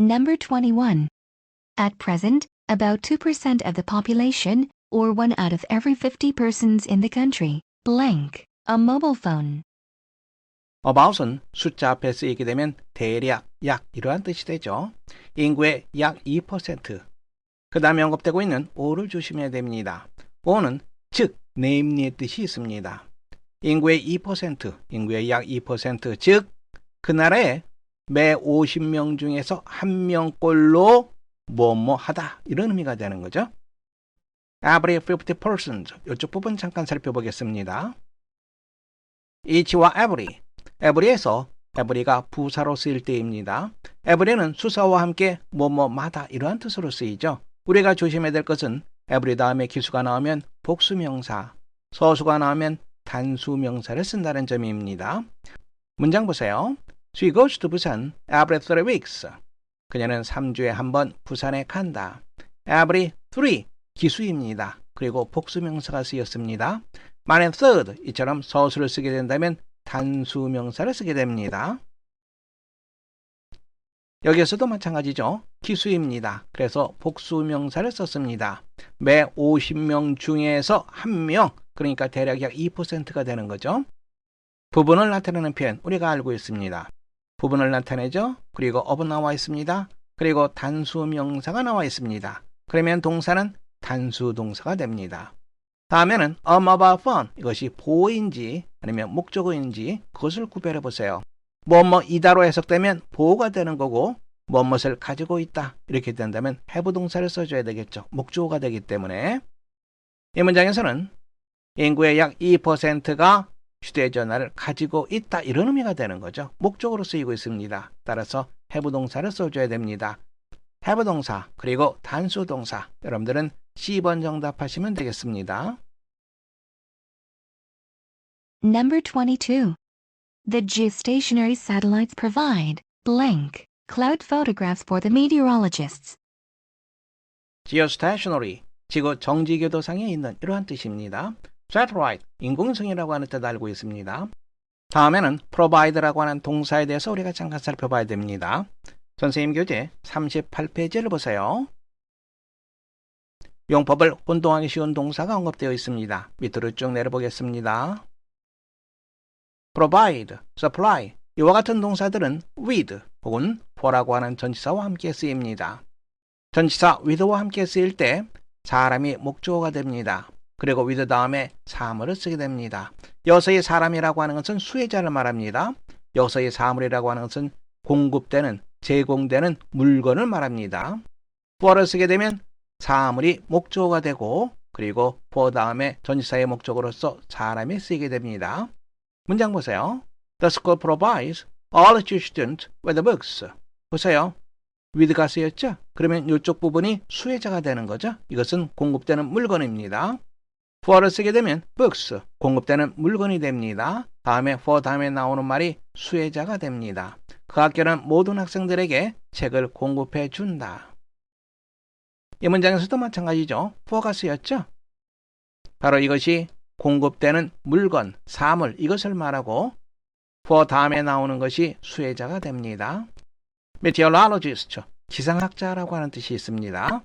Number 21. At present, about 2% of the population, or 1 out of every 50 persons in the country, blank, a mobile phone. about은 숫자 앞에 쓰이게 되면 대략, 약 이러한 뜻이 되죠. 인구의 약 2%. 그 다음에 언급되고 있는 o를 조심해야 됩니다. o는 즉, name의 뜻이 있습니다. 인구의 2%, 인구의 약 2%, 즉, 그 나라에 매 50명 중에서 한 명꼴로 뭐뭐 하다 이런 의미가 되는 거죠. Every 50 persons 이쪽 부분 잠깐 살펴보겠습니다. each와 every every에서 every가 부사로 쓰일 때입니다. every는 수사와 함께 뭐뭐마다 이러한 뜻으로 쓰이죠. 우리가 조심해야 될 것은 every 다음에 기수가 나오면 복수명사, 서수가 나오면 단수명사를 쓴다는 점입니다. 문장 보세요. She goes to 부산 every three weeks. 그녀는 3주에 한 번 부산에 간다. every three 기수입니다. 그리고 복수명사가 쓰였습니다. 만약 third 이처럼 서술을 쓰게 된다면 단수명사를 쓰게 됩니다. 여기에서도 마찬가지죠. 기수입니다. 그래서 복수명사를 썼습니다. 매 50명 중에서 1명, 그러니까 대략 약 2%가 되는 거죠. 부분을 나타내는 표현 우리가 알고 있습니다. 부분을 나타내죠. 그리고 어부 나와 있습니다. 그리고 단수 명사가 나와 있습니다. 그러면 동사는 단수 동사가 됩니다. 다음에는 a mobile phone 이것이 보호인지 아니면 목적어인지 그것을 구별해 보세요. 뭐뭐 이다로 해석되면 보호가 되는 거고 뭐뭇을 가지고 있다 이렇게 된다면 have 동사를 써줘야 되겠죠. 목적어가 되기 때문에 이 문장에서는 인구의 약 2%가 휴대전화를 가지고 있다 이런 의미가 되는 거죠. 목적으로 쓰이고 있습니다. 따라서 have 동사를 써줘야 됩니다. have 동사 그리고 단수 동사 여러분들은 C번 정답하시면 되겠습니다. Number 22. The geostationary satellites provide blank cloud photographs for the meteorologists. geostationary, 지구 정지궤도상에 있는 이러한 뜻입니다. Satellite, 인공성이라고 하는 뜻 알고 있습니다. 다음에는 provide라고 하는 동사에 대해서 우리가 잠깐 살펴봐야 됩니다. 선생님 교재 38페이지를 보세요. 용법을 혼동하기 쉬운 동사가 언급되어 있습니다. 밑으로 쭉 내려보겠습니다. provide, supply 이와 같은 동사들은 with 혹은 for라고 하는 전치사와 함께 쓰입니다. 전치사 with와 함께 쓰일 때 사람이 목조어가 됩니다. 그리고 with 다음에 사물을 쓰게 됩니다. 여기서의 사람이라고 하는 것은 수혜자를 말합니다. 여기서의 사물이라고 하는 것은 공급되는, 제공되는 물건을 말합니다. for를 쓰게 되면 사물이 목조어가 되고 그리고 for 다음에 전치사의 목적으로서 사람이 쓰이게 됩니다. 문장 보세요. The school provides all its students with books. 보세요. with가 쓰였죠? 그러면 이쪽 부분이 수혜자가 되는 거죠. 이것은 공급되는 물건입니다. For를 쓰게 되면 books, 공급되는 물건이 됩니다. 다음에 for 다음에 나오는 말이 수혜자가 됩니다. 그 학교는 모든 학생들에게 책을 공급해 준다. 이 문장에서도 마찬가지죠. for가 쓰였죠? 바로 이것이 공급되는 물건, 사물 이것을 말하고 for 다음에 나오는 것이 수혜자가 됩니다. meteorologist, 기상학자라고 하는 뜻이 있습니다.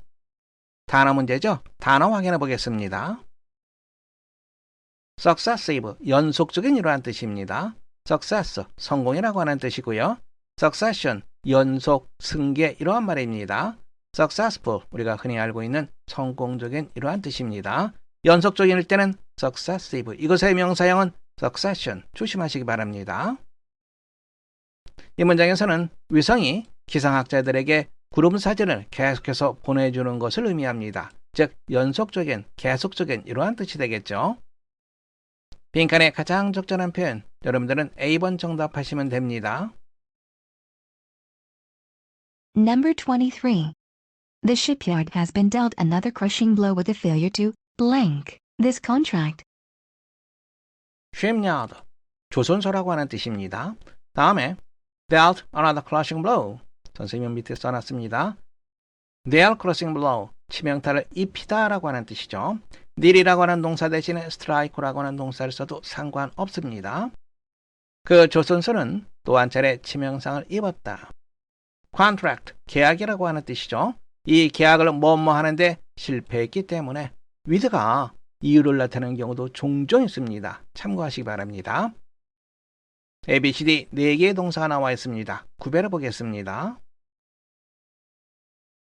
단어 문제죠? 단어 확인해 보겠습니다. Successive, 연속적인 이러한 뜻입니다. success, 성공이라고 하는 뜻이고요. succession, 연속, 승계 이러한 말입니다. successful, 우리가 흔히 알고 있는 성공적인 이러한 뜻입니다. 연속적일 때는 successive, 이것의 명사형은 succession, 조심하시기 바랍니다. 이 문장에서는 위성이 기상학자들에게 구름 사진을 계속해서 보내주는 것을 의미합니다. 즉, 연속적인, 계속적인 이러한 뜻이 되겠죠. 빈칸의 가장 적절한 표현, 여러분들은 A번 정답하시면 됩니다. Number 23. The shipyard has been dealt another crushing blow with the failure to blank this contract. shipyard, 조선소라고 하는 뜻입니다. 다음에 dealt another crushing blow. 선생님 밑에 써놨습니다. dealt crushing blow, 치명타를 입히다라고 하는 뜻이죠. deal이라고 하는 동사 대신에 strike라고 하는 동사를 써도 상관없습니다. 그 조선소는 또 한 차례 치명상을 입었다. contract, 계약이라고 하는 뜻이죠. 이 계약을 뭐뭐 하는데 실패했기 때문에 with가 이유를 나타내는 경우도 종종 있습니다. 참고하시기 바랍니다. ABCD 4개의 동사가 나와 있습니다. 구별해 보겠습니다.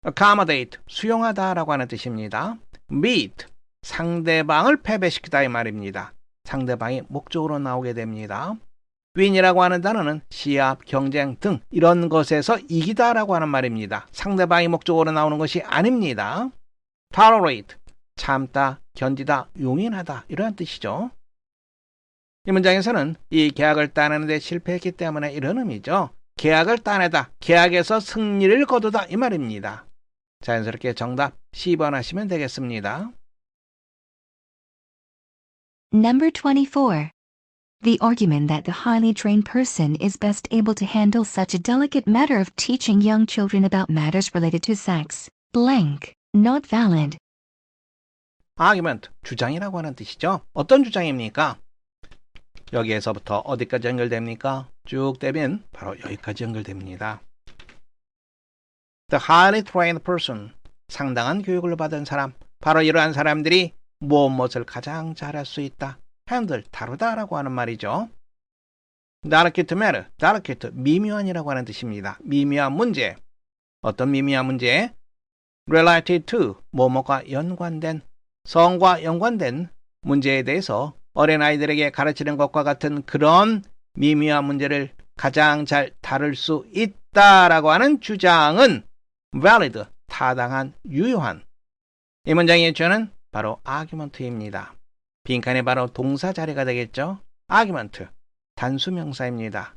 Accommodate, 수용하다라고 하는 뜻입니다. meet, 상대방을 패배시키다 이 말입니다. 상대방이 목적으로 나오게 됩니다. win이라고 하는 단어는 시합, 경쟁 등 이런 것에서 이기다라고 하는 말입니다. 상대방이 목적으로 나오는 것이 아닙니다. tolerate, 참다, 견디다, 용인하다 이런 뜻이죠. 이 문장에서는 이 계약을 따내는 데 실패했기 때문에 이런 의미죠. 계약을 따내다, 계약에서 승리를 거두다 이 말입니다. 자연스럽게 정답 10번 하시면 되겠습니다. Number 24. The argument that the highly trained person is best able to handle such a delicate matter of teaching young children about matters related to sex, blank, not valid. argument, 주장이라고 하는 뜻이죠. 어떤 주장입니까? 여기에서부터 어디까지 연결됩니까? 쭉 되면 바로 여기까지 연결됩니다. The highly trained person, 상당한 교육을 받은 사람, 바로 이러한 사람들이 무엇 무엇을 가장 잘할 수 있다. handle, 다루다라고 하는 말이죠. delicate matter, delicate, 미묘한이라고 하는 뜻입니다. 미묘한 문제. 어떤 미묘한 문제? related to, 뭐뭐가 연관된, 성과 연관된 문제에 대해서 어린아이들에게 가르치는 것과 같은 그런 미묘한 문제를 가장 잘 다룰 수 있다라고 하는 주장은 valid, 타당한, 유효한. 이 문장의 주어는 바로 argument입니다. 빈칸에 바로 동사 자리가 되겠죠? argument, 단수명사입니다.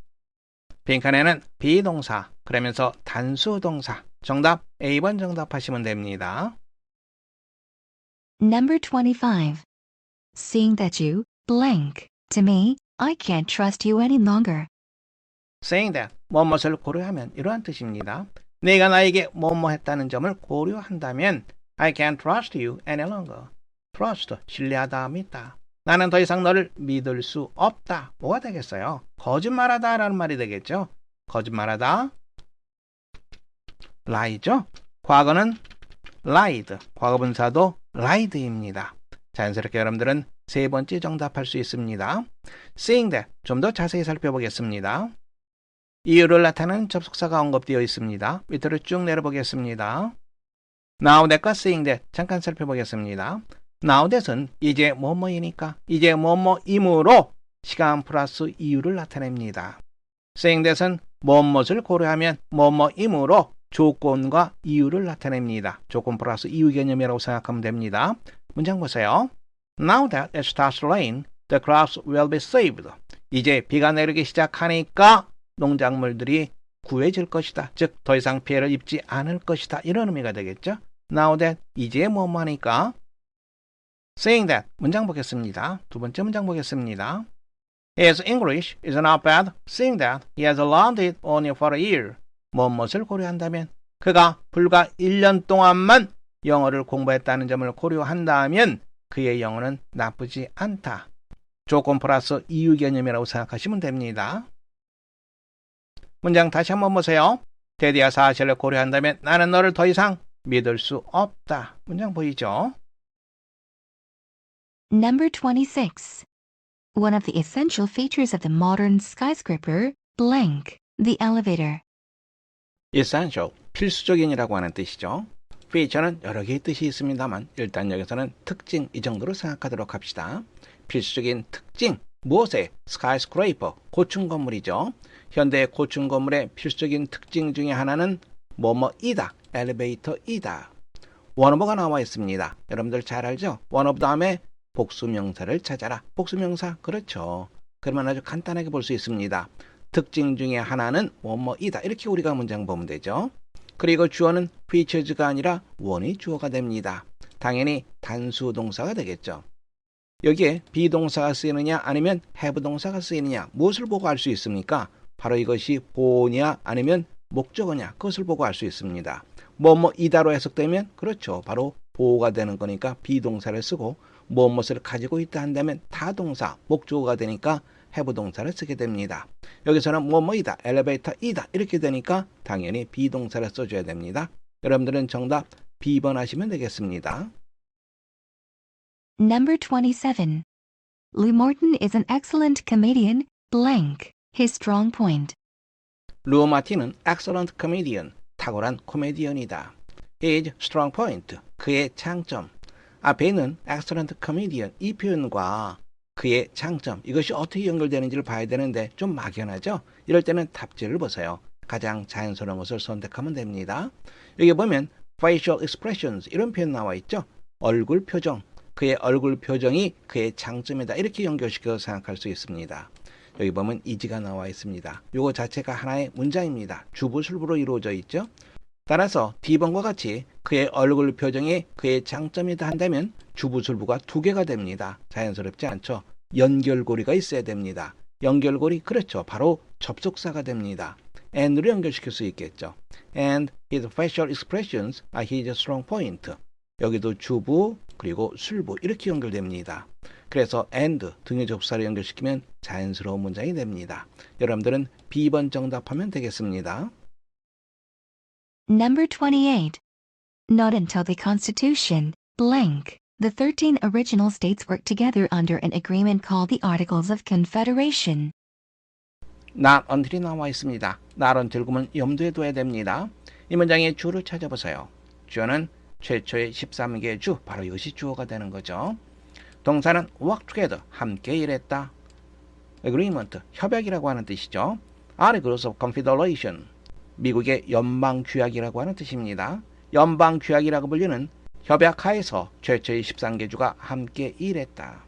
빈칸에는 비동사, 그러면서 단수동사. 정답 A번 정답하시면 됩니다. Number 25. Seeing that you, blank, to me, I can't trust you any longer. saying that, 뭐뭇을 고려하면 이러한 뜻입니다. 내가 나에게 뭐뭐 했다는 점을 고려한다면 I can't trust you any longer. trust, 신뢰하다, 믿다. 나는 더 이상 너를 믿을 수 없다. 뭐가 되겠어요? 거짓말하다 라는 말이 되겠죠? 거짓말하다. lie죠? 과거는 lied, 과거분사도 lied입니다. 자연스럽게 여러분들은 세 번째 정답할 수 있습니다. seeing that, 좀 더 자세히 살펴보겠습니다. 이유를 나타내는 접속사가 언급되어 있습니다. 밑으로 쭉 내려보겠습니다. Now that과 seeing that 잠깐 살펴보겠습니다. Now that은 이제 뭐뭐이니까 이제 뭐뭐이므로 시간 플러스 이유를 나타냅니다. seeing that은 뭐뭇을 고려하면 뭐뭐이므로 조건과 이유를 나타냅니다. 조건 플러스 이유 개념이라고 생각하면 됩니다. 문장 보세요. Now that it starts rain, the crops will be saved. 이제 비가 내리기 시작하니까 농작물들이 구해질 것이다. 즉, 더 이상 피해를 입지 않을 것이다. 이런 의미가 되겠죠. Now that, 이제 뭐뭐 하니까. Saying that, 문장 보겠습니다. 두 번째 문장 보겠습니다. His English is not bad, seeing that he has learned it only for a year. 무엇을 고려한다면 그가 불과 1년 동안만 영어를 공부했다는 점을 고려한다면 그의 영어는 나쁘지 않다. 조건 플러스 이유 개념이라고 생각하시면 됩니다. 문장 다시 한번 보세요. 대디야 사실을 고려한다면 나는 너를 더 이상 믿을 수 없다. 문장 보이죠? Number 26. One of the essential features of the modern skyscraper, blank, the elevator. essential, 필수적인이라고 하는 뜻이죠. feature는 여러 개의 뜻이 있습니다만 일단 여기서는 특징 이 정도로 생각하도록 합시다. 필수적인 특징, 무엇의? skyscraper, 고층 건물이죠. 현대 고층 건물의 필수적인 특징 중에 하나는 뭐뭐이다, 엘리베이터이다. 원어버가 나와 있습니다. 여러분들 잘 알죠? 원어버 다음에 복수명사를 찾아라. 복수명사, 그렇죠. 그러면 아주 간단하게 볼 수 있습니다. 특징 중에 하나는 뭐뭐이다. 이렇게 우리가 문장 보면 되죠. 그리고 주어는 features가 아니라 원이 주어가 됩니다. 당연히 단수 동사가 되겠죠. 여기에 비동사가 쓰이느냐 아니면 have 동사가 쓰이느냐 무엇을 보고 알 수 있습니까? 바로 이것이 보냐 아니면 목적어냐 그것을 보고 알 수 있습니다. 뭐뭐이다로 해석되면 그렇죠. 바로 보호가 되는 거니까 비동사를 쓰고 무엇을 가지고 있다 한다면 타동사 목적어가 되니까 have 동사를 쓰게 됩니다. 여기서는 뭐뭐이다, 엘리베이터이다 이렇게 되니까 당연히 비동사를 써줘야 됩니다. 여러분들은 정답 B번 하시면 되겠습니다. Number 27. Lou Morton is an excellent comedian, blank, his strong point. 루어 마틴은 excellent comedian, 탁월한 코미디언이다. His strong point, 그의 장점. 앞에 있는 excellent comedian 이 표현과 그의 장점 이것이 어떻게 연결되는지를 봐야 되는데 좀 막연하죠? 이럴 때는 답지를 보세요. 가장 자연스러운 것을 선택하면 됩니다. 여기 보면 facial expressions 이런 표현 나와 있죠? 얼굴 표정. 그의 얼굴 표정이 그의 장점이다. 이렇게 연결시켜서 생각할 수 있습니다. 여기 보면 이지가 나와 있습니다. 요거 자체가 하나의 문장입니다. 주부술부로 이루어져 있죠. 따라서 D번과 같이 그의 얼굴 표정이 그의 장점이다 한다면 주부술부가 두 개가 됩니다. 자연스럽지 않죠. 연결고리가 있어야 됩니다. 연결고리 그렇죠. 바로 접속사가 됩니다. and로 연결시킬 수 있겠죠. and his facial expressions are his strong point. 여기도 주부 그리고 술부 이렇게 연결됩니다. 그래서 and 등의 접사를 연결시키면 자연스러운 문장이 됩니다. 여러분들은 B번 정답하면 되겠습니다. Number 28. Not until the Constitution, blank, the 13 original states worked together under an agreement called the Articles of Confederation. not until이 나와 있습니다. not until 구문 염두에 둬야 됩니다. 이 문장의 주를 찾아보세요. 주어는 최초의 13개 주, 바로 이것이 주어가 되는 거죠. 동사는 work together, 함께 일했다. agreement, 협약이라고 하는 뜻이죠. Articles of Confederation, 미국의 연방규약이라고 하는 뜻입니다. 연방규약이라고 불리는 협약하에서 최초의 13개 주가 함께 일했다.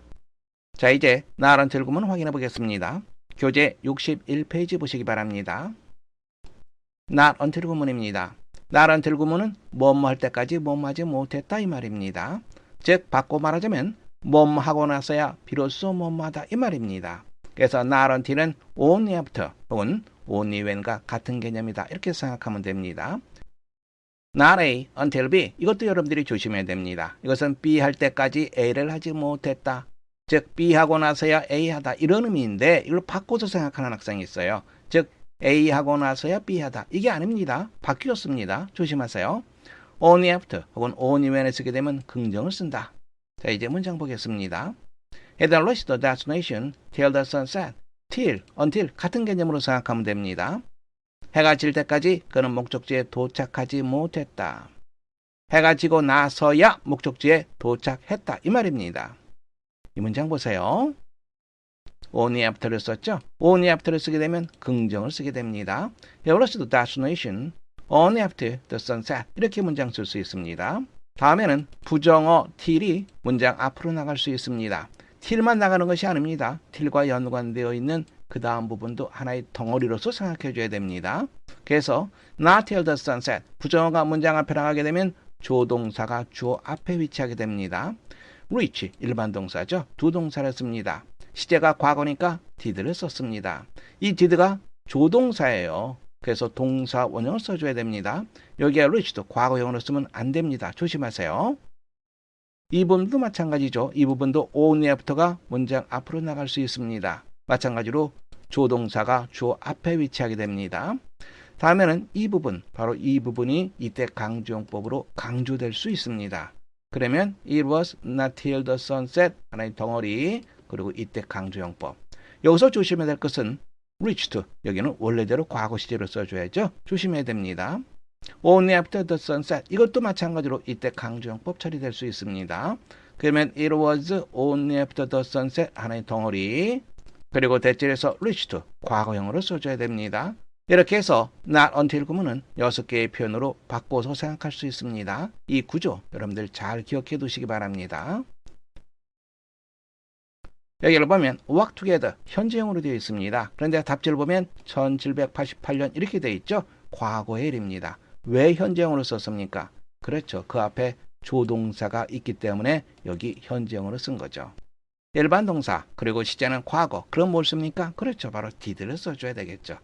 자, 이제 not until 구문 확인해 보겠습니다. 교재 61페이지 보시기 바랍니다. not until 구문입니다. Not until 구문은 뭐뭐 할 때까지 뭐뭐 하지 못했다 이 말입니다. 즉 바꿔 말하자면 뭐뭐 하고 나서야 비로소 뭐뭐 하다 이 말입니다. 그래서 not until은 only after 혹은 only when과 같은 개념이다 이렇게 생각하면 됩니다. not A until B 이것도 여러분들이 조심해야 됩니다. 이것은 B 할 때까지 A를 하지 못했다. 즉 B 하고 나서야 A 하다 이런 의미인데 이걸 바꿔서 생각하는 학생이 있어요. 즉 A 하고 나서야 B 하다 이게 아닙니다. 바뀌었습니다. 조심하세요. only after 혹은 only when을 쓰게 되면 긍정을 쓴다. 자 이제 문장 보겠습니다. Had reached the destination till the sunset. till, until 같은 개념으로 생각하면 됩니다. 해가 질 때까지 그는 목적지에 도착하지 못했다. 해가 지고 나서야 목적지에 도착했다. 이 말입니다. 이 문장 보세요. Only after를 썼죠? only after를 쓰게 되면 긍정을 쓰게 됩니다. The destination only after the sunset. 이렇게 문장 쓸 수 있습니다. 다음에는 부정어 till이 문장 앞으로 나갈 수 있습니다. till만 나가는 것이 아닙니다. till과 연관되어 있는 그 다음 부분도 하나의 덩어리로서 생각해 줘야 됩니다. 그래서 not till the sunset 부정어가 문장 앞에 나가게 되면 조동사가 주어 앞에 위치하게 됩니다. reach 일반 동사죠. 두 동사를 씁니다. 시제가 과거니까 did를 썼습니다. 이 did가 조동사예요. 그래서 동사 원형을 써줘야 됩니다. 여기에 reach도 과거형으로 쓰면 안 됩니다. 조심하세요. 이 부분도 마찬가지죠. 이 부분도 only after가 문장 앞으로 나갈 수 있습니다. 마찬가지로 조동사가 주어 앞에 위치하게 됩니다. 다음에는 이 부분, 바로 이 부분이 이때 강조용법으로 강조될 수 있습니다. 그러면 it was not till the sunset 하나의 덩어리 그리고 이때 강조용법. 여기서 조심해야 될 것은 reached 여기는 원래대로 과거 시제로 써줘야죠. 조심해야 됩니다. only after the sunset 이것도 마찬가지로 이때 강조용법 처리될 수 있습니다. 그러면 it was only after the sunset 하나의 덩어리 그리고 대절에서 reached 과거형으로 써줘야 됩니다. 이렇게 해서 not until 구문은 6개의 표현으로 바꿔서 생각할 수 있습니다. 이 구조 여러분들 잘 기억해 두시기 바랍니다. 여기를 보면 work together 현재형으로 되어 있습니다. 그런데 답지를 보면 1788년 이렇게 되어 있죠. 과거의 일입니다. 왜 현재형으로 썼습니까? 그렇죠. 그 앞에 조동사가 있기 때문에 여기 현재형으로 쓴 거죠. 일반 동사 그리고 시제는 과거 그럼 뭘 씁니까? 그렇죠. 바로 did를 써줘야 되겠죠.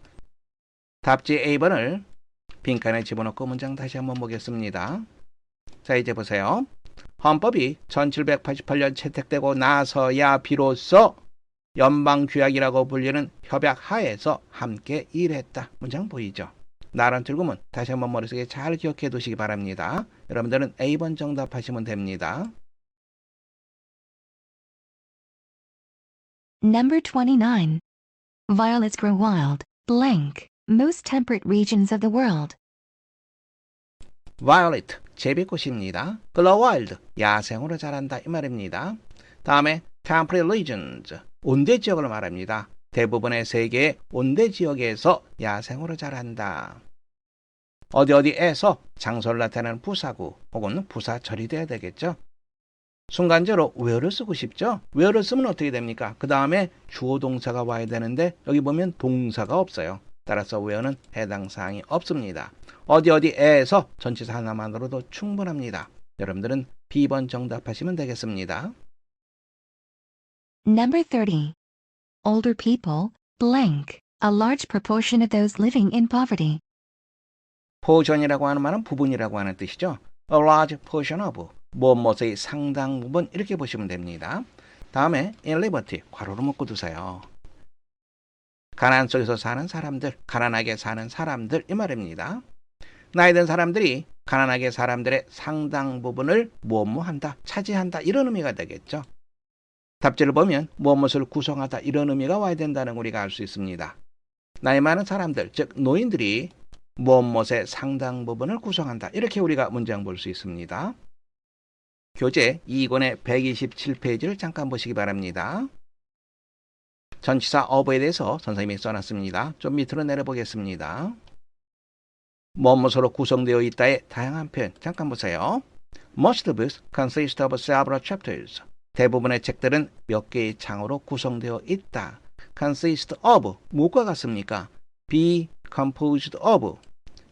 답지 A번을 빈칸에 집어넣고 문장 다시 한번 보겠습니다. 자 이제 보세요. 헌법이 1788년 채택되고 나서야 비로소 연방 규약이라고 불리는 협약 하에서 함께 일했다. 문장 보이죠? 나란 틀금은 다시 한번 머릿속에 잘 기억해 두시기 바랍니다. 여러분들은 A번 정답하시면 됩니다. Number 29. Violets grow wild, blank, most temperate regions of the world. violet 제비꽃입니다. wild 야생으로 자란다 이 말입니다. 다음에 temperate 온대 지역을 말합니다. 대부분의 세계의 온대 지역에서 야생으로 자란다. 어디 어디에서 장소를 나타내는 부사구 혹은 부사절이 돼야 되겠죠. 순간적으로 where를 쓰고 싶죠. where를 쓰면 어떻게 됩니까? 그 다음에 주어 동사가 와야 되는데 여기 보면 동사가 없어요. 따라서 where는 해당 사항이 없습니다. 어디 어디에서 전치사 하나만으로도 충분합니다. 여러분들은 B번 정답하시면 되겠습니다. Number 30. Older people, blank, a large proportion of those living in poverty. 포션이라고 하는 말은 부분이라고 하는 뜻이죠. A large portion of 무엇무엇의 상당 부분 이렇게 보시면 됩니다. 다음에 in liberty 괄호로 묶어 두세요. 가난 속에서 사는 사람들, 가난하게 사는 사람들 이 말입니다. 나이 든 사람들이 가난하게 사람들의 상당 부분을 무엇뭐 한다, 차지한다 이런 의미가 되겠죠. 답지를 보면 무엇무엇을 구성하다 이런 의미가 와야 된다는 걸 우리가 알 수 있습니다. 나이 많은 사람들, 즉 노인들이 무엇무엇의 상당 부분을 구성한다. 이렇게 우리가 문장 볼 수 있습니다. 교재 2권의 127페이지를 잠깐 보시기 바랍니다. 전치사 of에 대해서 선생님이 써놨습니다. 좀 밑으로 내려보겠습니다. 무엇무엇으로 구성되어 있다의 다양한 표현 잠깐 보세요. Most books consist of several chapters. 대부분의 책들은 몇 개의 장으로 구성되어 있다. consist of 무엇과 같습니까? be composed of,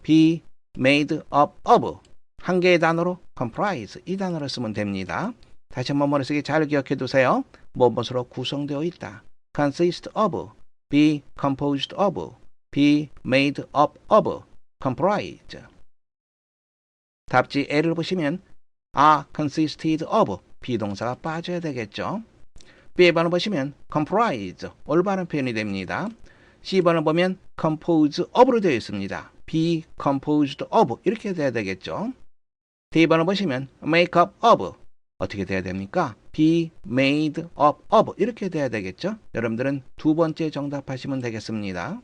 be made up of 한 개의 단어로 comprise 이 단어를 쓰면 됩니다. 다시 한번 머릿속에 잘 기억해 두세요. 무엇으로 구성되어 있다. Consist of, be composed of, be made up of, comprise. 답지 A를 보시면 are consisted of 비동사가 빠져야 되겠죠. B번을 보시면 comprise 올바른 표현이 됩니다. C번을 보면 compose of로 되어 있습니다. be composed of 이렇게 돼야 되겠죠. D번을 보시면 make up of 어떻게 돼야 됩니까? be made up of 이렇게 돼야 되겠죠. 여러분들은 두 번째 정답하시면 되겠습니다.